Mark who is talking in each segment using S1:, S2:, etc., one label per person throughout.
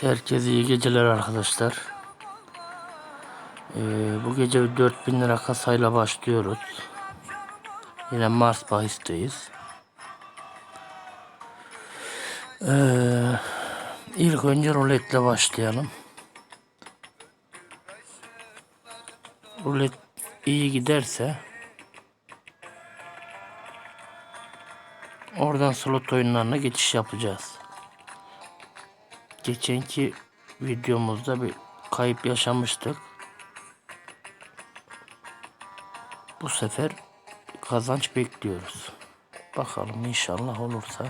S1: Herkese iyi geceler arkadaşlar. Ee, bu gece 4000 lira kasayla başlıyoruz. Yine Mars bahisteyiz. Ee, ilk önce ruletle başlayalım. Rulet iyi giderse oradan slot oyunlarına geçiş yapacağız. Geçenki videomuzda bir kayıp yaşamıştık. Bu sefer kazanç bekliyoruz. Bakalım inşallah olursa.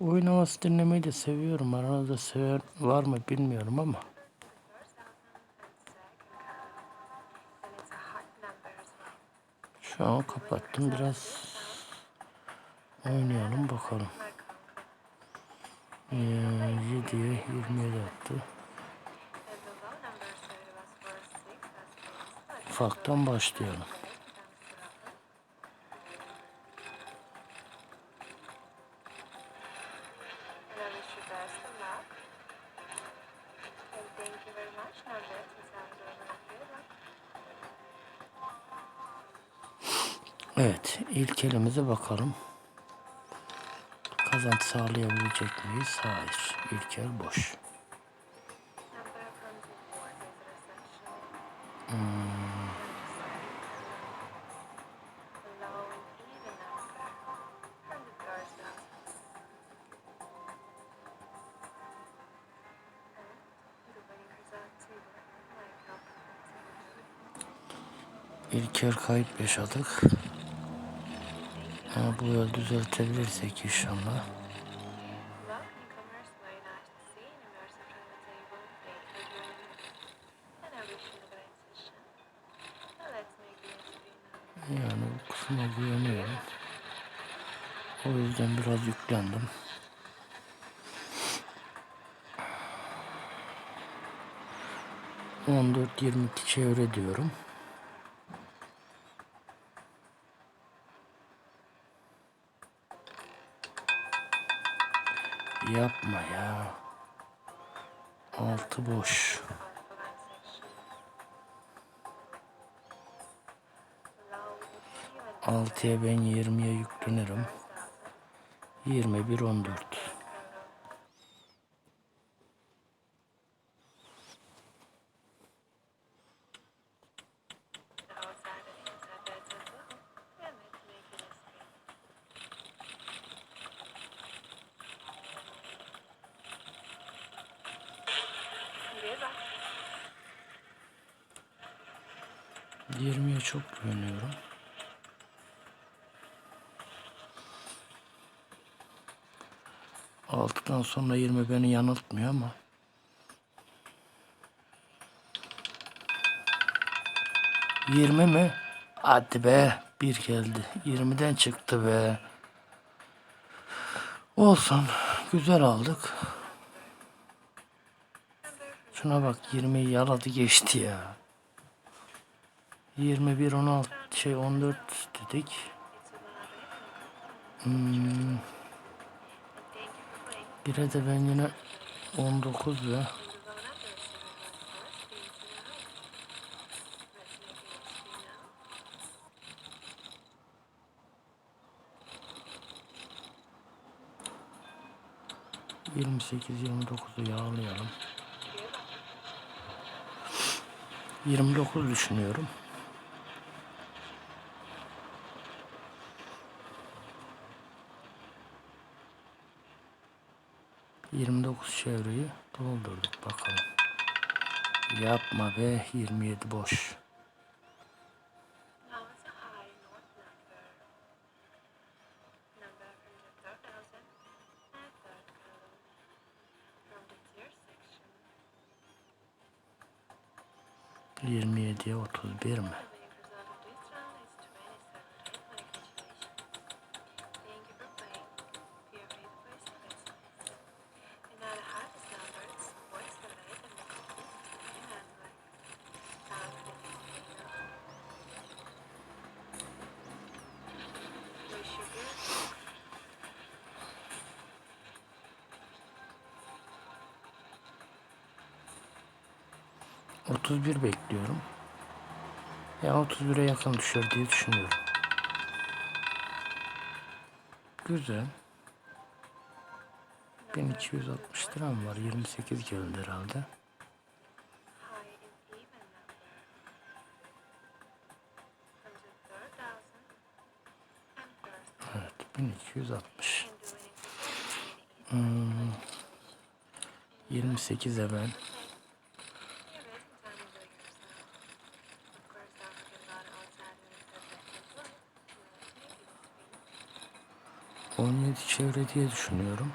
S1: Oyun havası dinlemeyi de seviyorum. Aranızda seven var mı bilmiyorum ama. Şu an kapattım. Biraz oynayalım bakalım. Ee, 7'ye 27 attı. Ufaktan başlayalım. Evet, ilk elimize bakalım. Kazanç sağlayabilecek miyiz? Hayır. İlk el boş.
S2: How
S1: İlk el kayıp yaşadık. Ama bu yıl düzeltebilirsek inşallah. Yani bu kısma güveniyorum. O yüzden biraz yüklendim. On dört yirmi iki çevre diyorum. Yapma ya. Altı boş. Altıya ben yirmiye yüklenirim. Yirmi bir on dört. 20'ye çok güveniyorum. Altıdan sonra 20 beni yanıltmıyor ama Yirmi mi? Hadi be. Bir geldi. Yirmiden çıktı be. Olsun. Güzel aldık. Şuna bak 20'yi yaladı geçti ya. 21 16 şey 14 dedik. Hmm. De ben yine 19 ve Yirmi sekiz, yirmi dokuzu yağlayalım. Yirmi dokuz düşünüyorum. Yirmi dokuz çevreyi doldurduk bakalım. Yapma be 27 boş.
S2: Now it's a high north
S1: 31
S2: bekliyorum. Ya 31'e yakın düşer diye düşünüyorum. Güzel. 1260 liram var. 28 geldi herhalde.
S1: high in even number. From
S2: 17 çevre diye düşünüyorum.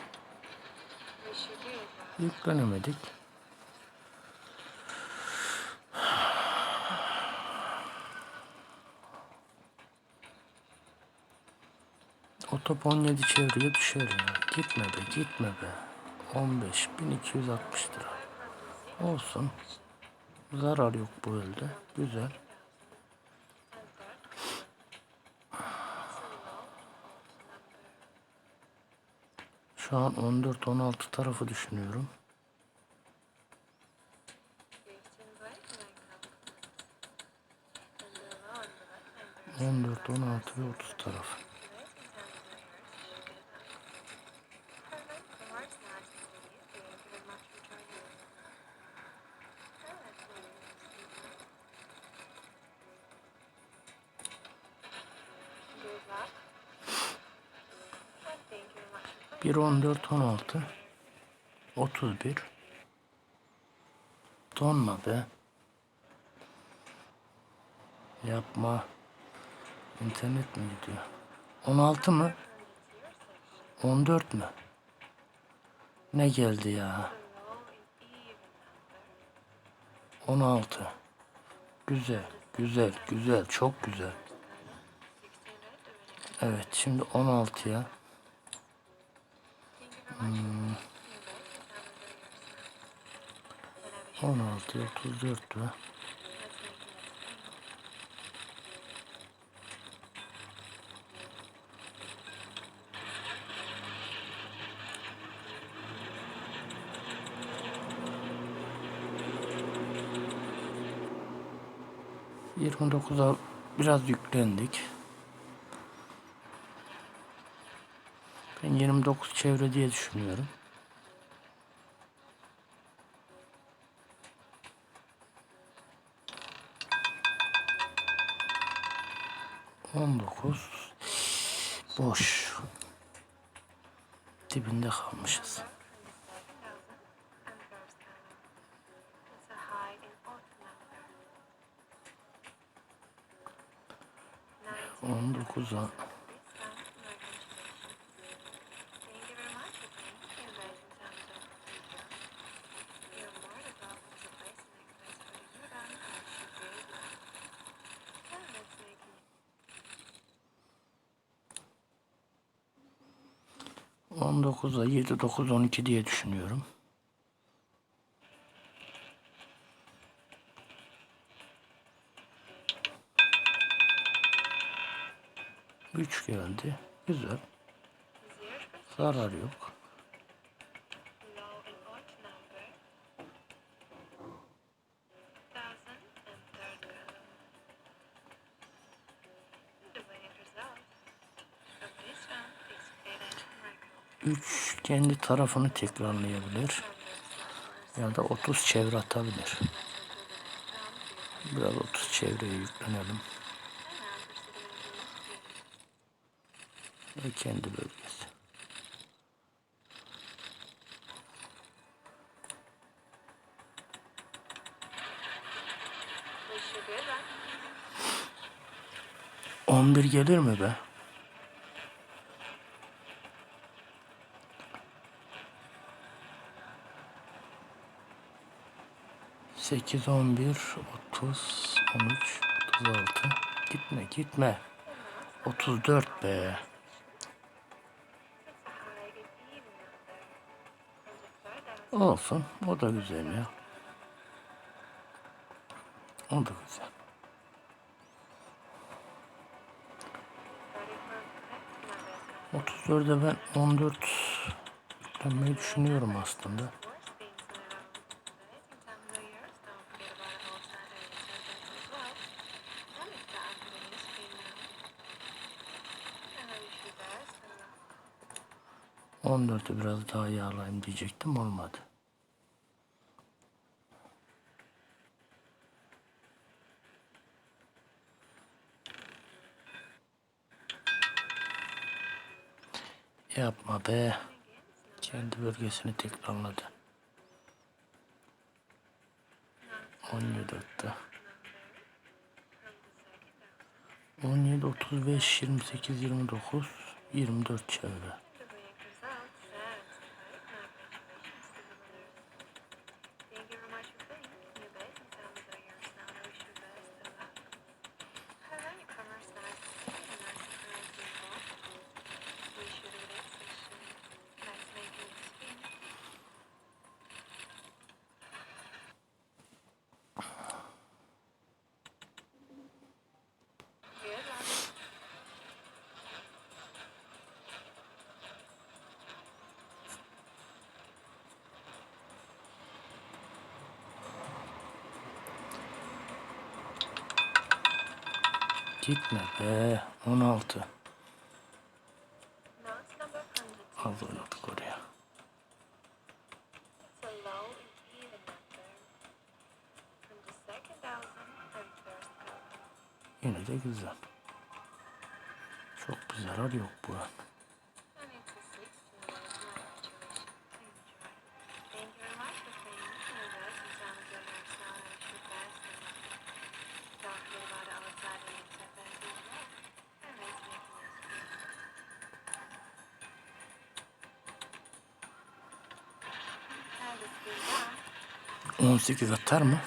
S2: Yüklenemedik. O top 17 çevreye düşer ya. Gitme be gitme be. 15 1260 lira. Olsun. Zarar yok bu elde. Güzel. Şu an 14-16 tarafı düşünüyorum.
S1: On hand
S2: 14, 16 ve 30 taraf. 1, 14, 16, 31. Donma be. Yapma. İnternet mi gidiyor? 16 mı? 14 mü? Ne geldi ya? 16. Güzel, güzel, güzel, çok güzel. Evet, şimdi 16'ya. Hmm. 16, 34 lira. Yirmi dokuza biraz yüklendik. Ben 29 çevre diye düşünüyorum. On dokuz boş. Dibinde kalmışız. On dokuza 19'da 7, 9, 12 diye düşünüyorum. Üç geldi. Güzel. Zarar yok. 3 kendi tarafını tekrarlayabilir. Ya da 30 çevre atabilir. Biraz 30 çevreye yüklenelim. Ve kendi bölgesi.
S1: On
S2: bir gelir mi be? 8, 11, 30, 13, 36. Gitme gitme. 34 be. Olsun. O da güzel ya. O da güzel.
S1: Otuz
S2: dörde ben on dört dönmeyi düşünüyorum aslında. 14'ü biraz daha yağlayayım diyecektim olmadı. Yapma be. Kendi bölgesini tekrarladı. 17'de. 17, 35, 28, 29, 24 çevre. Gitme be. 16.
S1: Now it's number 100.
S2: Az oynadık oraya. Yine de güzel. Çok bir zarar yok bu 18 atar mı?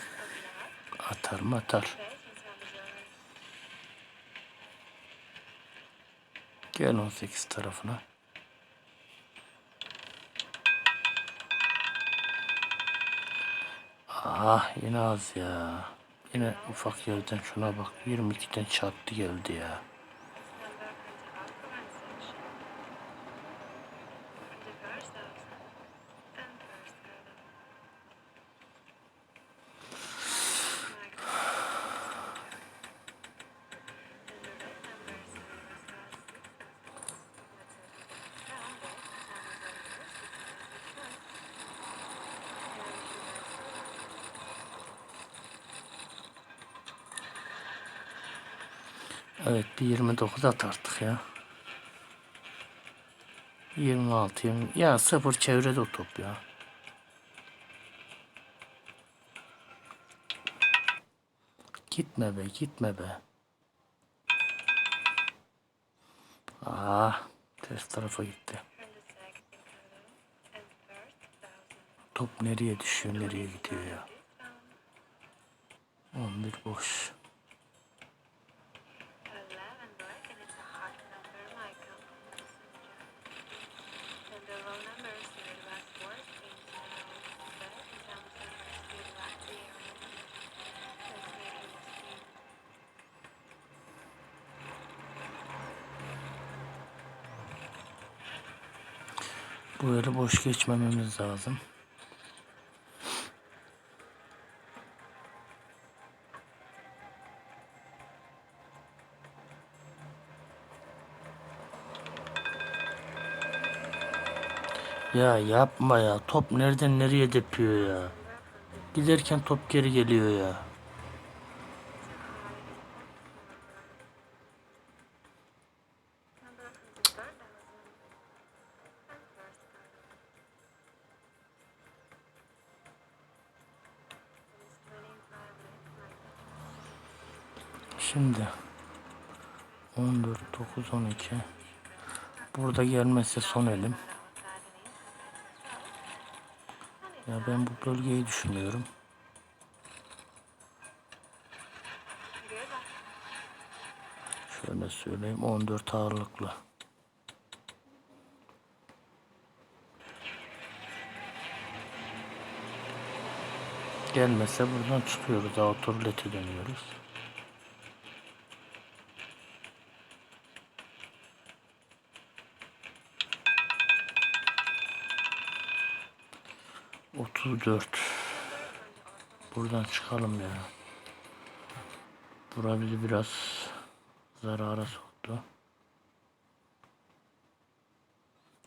S2: Atar mı atar. Gel 18 tarafına. Ah yine az ya. Yine ufak yerden şuna bak. 22'den çarptı geldi ya. Evet bir 29 at artık ya. 26 20 ya sıfır çevrede o top ya. Gitme be gitme be. Ah ters tarafa gitti. Top nereye düşüyor nereye gidiyor ya.
S1: This round.
S2: 11 boş. Yeri boş geçmememiz lazım. Ya yapma ya. Top nereden nereye depiyor ya. Giderken top geri geliyor ya. Şimdi 14, 9, 12. Burada gelmezse son elim. Ya ben bu bölgeyi düşünüyorum. Şöyle söyleyeyim 14 ağırlıklı. Gelmese buradan çıkıyoruz. Autorulete dönüyoruz. Otuz dört. Buradan çıkalım ya. Bura bizi biraz zarara soktu.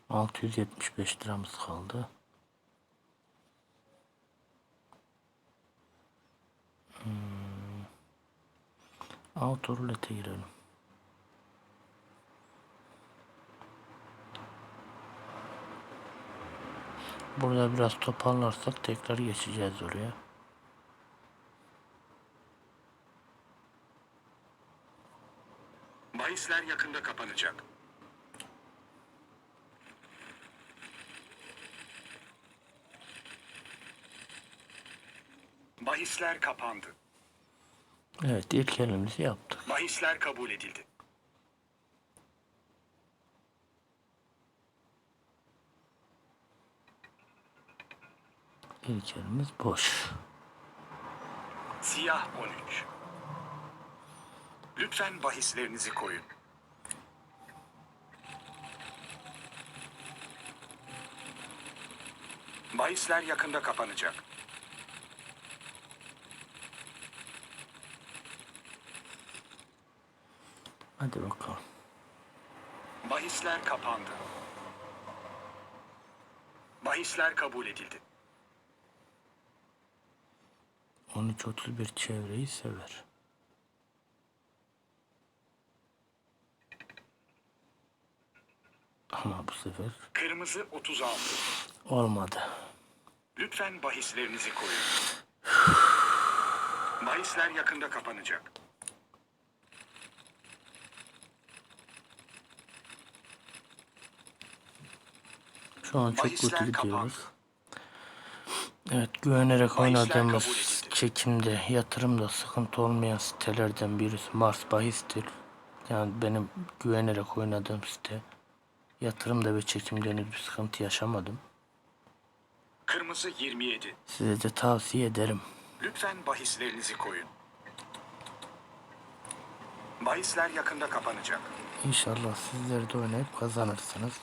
S1: 675 liramız kaldı. Hmm. Auto rulete girelim. Burada biraz toparlarsak tekrar geçeceğiz oraya.
S3: Bahisler yakında kapanacak. Bahisler kapandı.
S1: Evet ilk elimizi yaptık.
S3: Bahisler kabul edildi.
S1: İlk elimiz boş.
S3: Siyah 13. Lütfen bahislerinizi koyun. Bahisler yakında kapanacak.
S1: Hadi bakalım.
S3: Bahisler kapandı. Bahisler kabul edildi.
S1: 13.31 çevreyi sever. Ama bu sefer
S3: Kırmızı 36.
S1: olmadı.
S3: Lütfen bahislerinizi koyun. Bahisler yakında kapanacak.
S1: Şu an çok
S3: Bahisler
S1: kötü gidiyoruz. Evet güvenerek
S3: Bahisler
S1: oynadığımız. Çekimde yatırımda sıkıntı olmayan sitelerden birisi Mars Bahis'tir. Yani benim güvenerek oynadığım site. Yatırımda ve çekimde henüz bir sıkıntı yaşamadım.
S3: Kırmızı 27.
S1: Size de tavsiye ederim.
S3: Lütfen bahislerinizi koyun. Bahisler yakında kapanacak.
S1: İnşallah sizler de oynayıp kazanırsınız.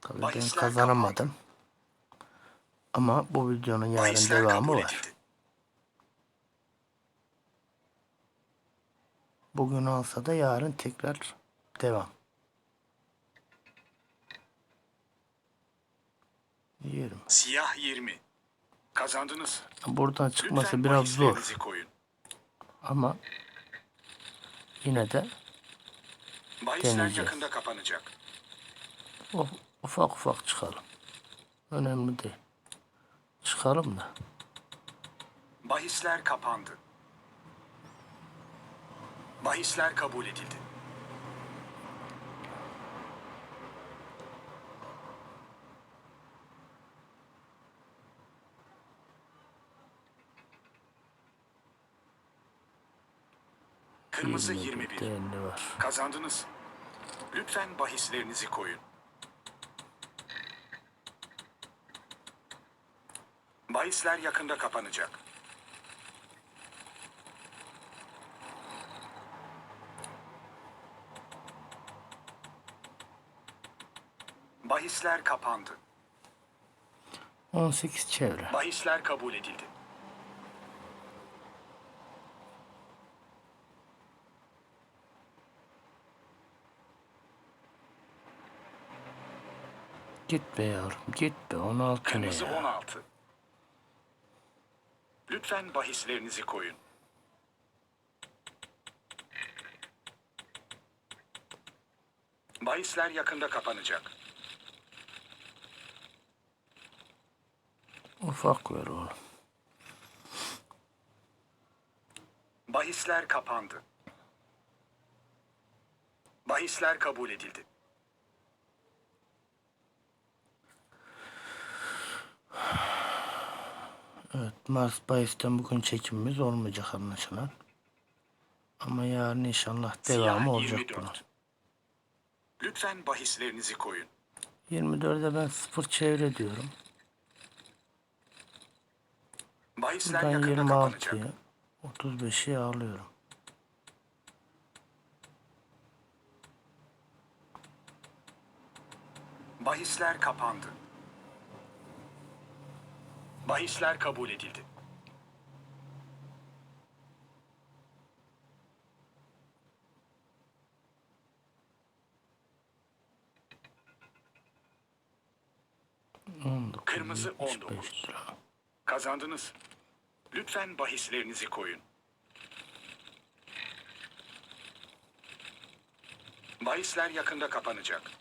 S1: Tabii ben
S3: Bahisler
S1: kazanamadım. Ama bu videonun yarın
S3: Bahisler
S1: devamı
S3: kabul
S1: var.
S3: edildi.
S1: Bugün olsa da yarın tekrar devam. 20.
S3: Siyah 20. Kazandınız.
S1: Buradan çıkması
S3: Lütfen
S1: biraz zor
S3: bahislerinizi koyun.
S1: ama yine de
S3: Bahisler
S1: Deneyeceğiz.
S3: yakında kapanacak.
S1: of- ufak ufak çıkalım. Önemli değil. Çıkalım da.
S3: Bahisler kapandı. Bahisler kabul edildi. Kırmızı 21.
S1: Değerli var.
S3: Kazandınız. Lütfen bahislerinizi koyun. Bahisler yakında kapanacak. Bahisler kapandı.
S1: 18 çevre.
S3: Bahisler kabul edildi.
S1: Git be yavrum git be 16 ne
S3: Kırmızı
S1: ya.
S3: 16. Lütfen bahislerinizi koyun. Bahisler yakında kapanacak.
S1: Ufak ver oğlum.
S3: Bahisler kapandı. Bahisler kabul edildi.
S1: Evet Mars Bayis'ten bugün çekimimiz olmayacak anlaşılan. Ama yarın inşallah
S3: Siyah
S1: devamı olacak
S3: 24.
S1: bunun.
S3: Lütfen bahislerinizi koyun.
S1: 24'e ben sıfır çevre diyorum.
S3: Bahisler
S1: Ben
S3: yakında kapanacak.
S1: 26'ya 35'i alıyorum.
S3: Bahisler kapandı. Bahisler kabul edildi. Kırmızı 19. Kazandınız. Lütfen bahislerinizi koyun. Bahisler yakında kapanacak.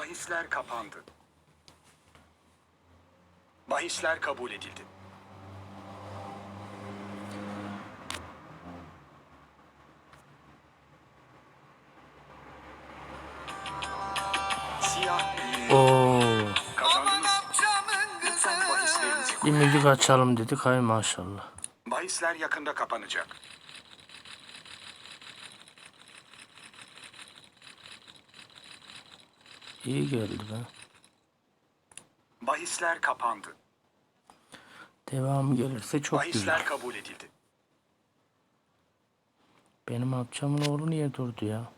S3: Bahisler kapandı. Bahisler kabul edildi. Siyah
S1: Oo,
S3: kazandınız.
S1: Bir müzik açalım dedik hay maşallah.
S3: Bahisler yakında kapanacak.
S1: İyi geldi be.
S3: Bahisler kapandı.
S1: Devam gelirse çok
S3: Bahisler
S1: güzel.
S3: kabul edildi.
S1: Benim amcamın oğlu niye durdu ya?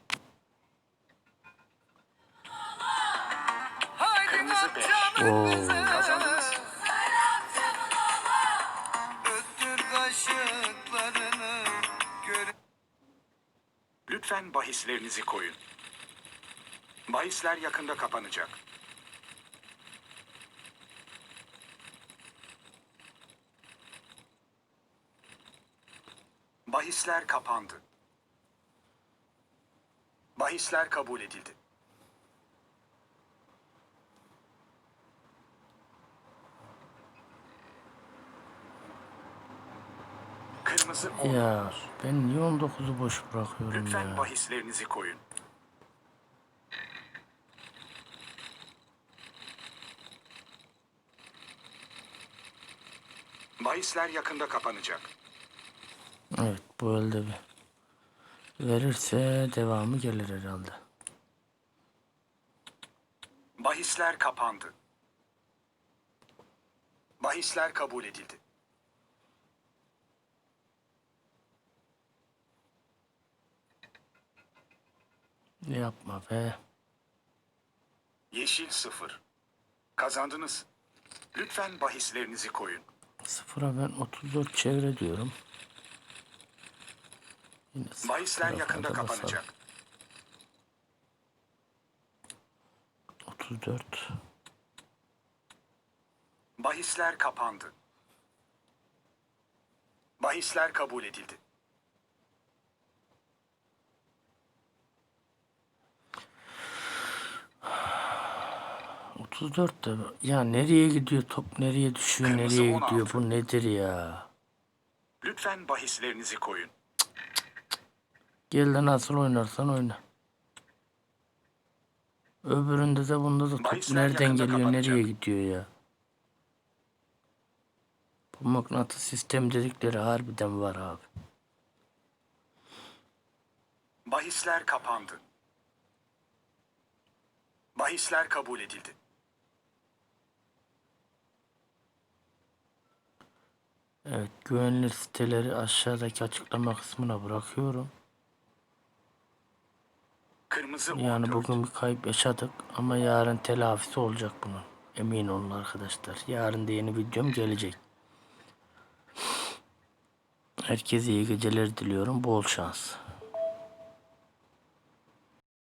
S3: Kırmızı 5.
S1: Oo,
S3: Kazandınız.
S4: Öttür kaşıklarını göre
S3: Lütfen bahislerinizi koyun. Bahisler yakında kapanacak. Bahisler kapandı. Bahisler kabul edildi. Kırmızı 10.
S1: ya ben niye 19'u boş bırakıyorum
S3: Lütfen
S1: ya?
S3: bahislerinizi koyun. Bahisler yakında kapanacak.
S1: Evet bu elde bir. Verirse devamı gelir herhalde.
S3: Bahisler kapandı. Bahisler kabul edildi.
S1: Yapma be.
S3: Yeşil sıfır. Kazandınız. Lütfen bahislerinizi koyun.
S1: Sıfıra ben 34 çevre diyorum. Yine tarafına
S3: yakında kapanacak.
S1: 34.
S3: Bahisler kapandı. Bahisler kabul edildi.
S1: Otuz dört de ya nereye gidiyor top nereye düşüyor
S3: Kırmızı
S1: nereye
S3: 16.
S1: gidiyor bu nedir ya?
S3: Lütfen bahislerinizi koyun.
S1: Gel de nasıl oynarsan oyna. Öbüründe de bunda da top
S3: Bahisler
S1: nereden
S3: yakında
S1: geliyor
S3: kapanacak.
S1: nereye gidiyor ya? Bu mıknatıs sistem dedikleri harbiden var abi.
S3: Bahisler kapandı. Bahisler kabul edildi.
S1: Evet güvenilir siteleri aşağıdaki açıklama kısmına bırakıyorum.
S3: Kırmızı
S1: Yani
S3: 14.
S1: bugün bir kayıp yaşadık ama yarın telafisi olacak bunun. Emin olun arkadaşlar. Yarın da yeni videom gelecek. Herkese iyi geceler diliyorum. Bol şans.